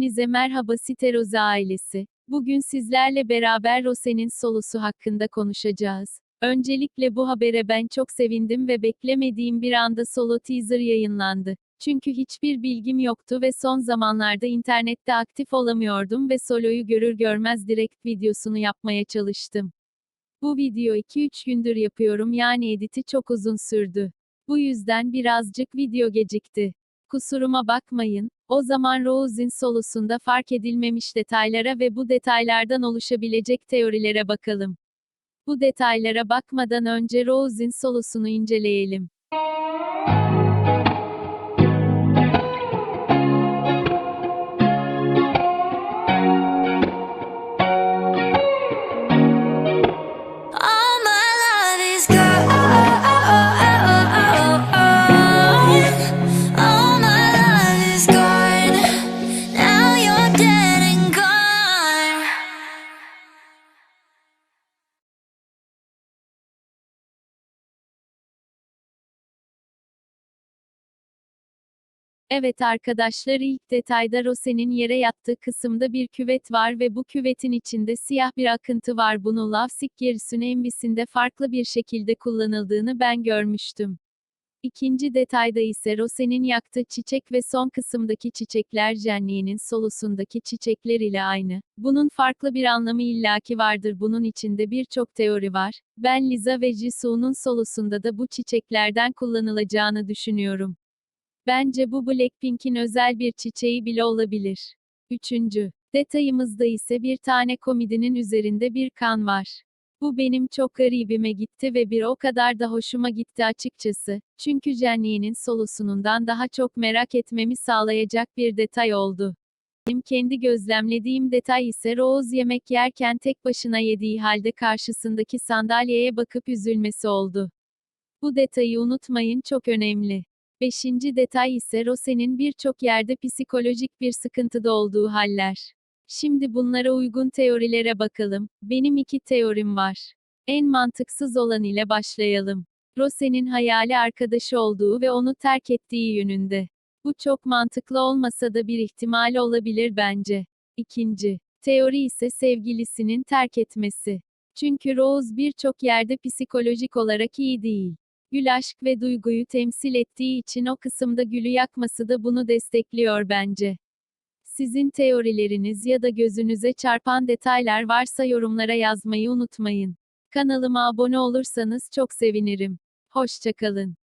Herkese merhaba Siteroze ailesi. Bugün sizlerle beraber Rose'nin solusu hakkında konuşacağız. Öncelikle bu habere ben çok sevindim ve beklemediğim bir anda solo teaser yayınlandı. Çünkü hiçbir bilgim yoktu ve son zamanlarda internette aktif olamıyordum ve soloyu görür görmez direkt videosunu yapmaya çalıştım. Bu video 2-3 gündür yapıyorum yani editi çok uzun sürdü. Bu yüzden birazcık video gecikti. Kusuruma bakmayın. O zaman Rose'in solusunda fark edilmemiş detaylara ve bu detaylardan oluşabilecek teorilere bakalım. Bu detaylara bakmadan önce Rose'in solusunu inceleyelim. Evet arkadaşlar ilk detayda Rose'nin yere yattığı kısımda bir küvet var ve bu küvetin içinde siyah bir akıntı var. Bunu Lovesick Geris'ün embisinde farklı bir şekilde kullanıldığını ben görmüştüm. İkinci detayda ise Rose'nin yaktığı çiçek ve son kısımdaki çiçekler Jenny'nin solusundaki çiçekler ile aynı. Bunun farklı bir anlamı illaki vardır. Bunun içinde birçok teori var. Ben Liza ve Jisoo'nun solusunda da bu çiçeklerden kullanılacağını düşünüyorum. Bence bu Blackpink'in özel bir çiçeği bile olabilir. Üçüncü detayımızda ise bir tane komedinin üzerinde bir kan var. Bu benim çok garibime gitti ve bir o kadar da hoşuma gitti açıkçası. Çünkü Jenny'nin solusunundan daha çok merak etmemi sağlayacak bir detay oldu. Benim kendi gözlemlediğim detay ise Rose yemek yerken tek başına yediği halde karşısındaki sandalyeye bakıp üzülmesi oldu. Bu detayı unutmayın çok önemli. Beşinci detay ise Rose'nin birçok yerde psikolojik bir sıkıntıda olduğu haller. Şimdi bunlara uygun teorilere bakalım. Benim iki teorim var. En mantıksız olan ile başlayalım. Rose'nin hayali arkadaşı olduğu ve onu terk ettiği yönünde. Bu çok mantıklı olmasa da bir ihtimal olabilir bence. İkinci teori ise sevgilisinin terk etmesi. Çünkü Rose birçok yerde psikolojik olarak iyi değil. Gül aşk ve duyguyu temsil ettiği için o kısımda gülü yakması da bunu destekliyor bence. Sizin teorileriniz ya da gözünüze çarpan detaylar varsa yorumlara yazmayı unutmayın. Kanalıma abone olursanız çok sevinirim. Hoşçakalın.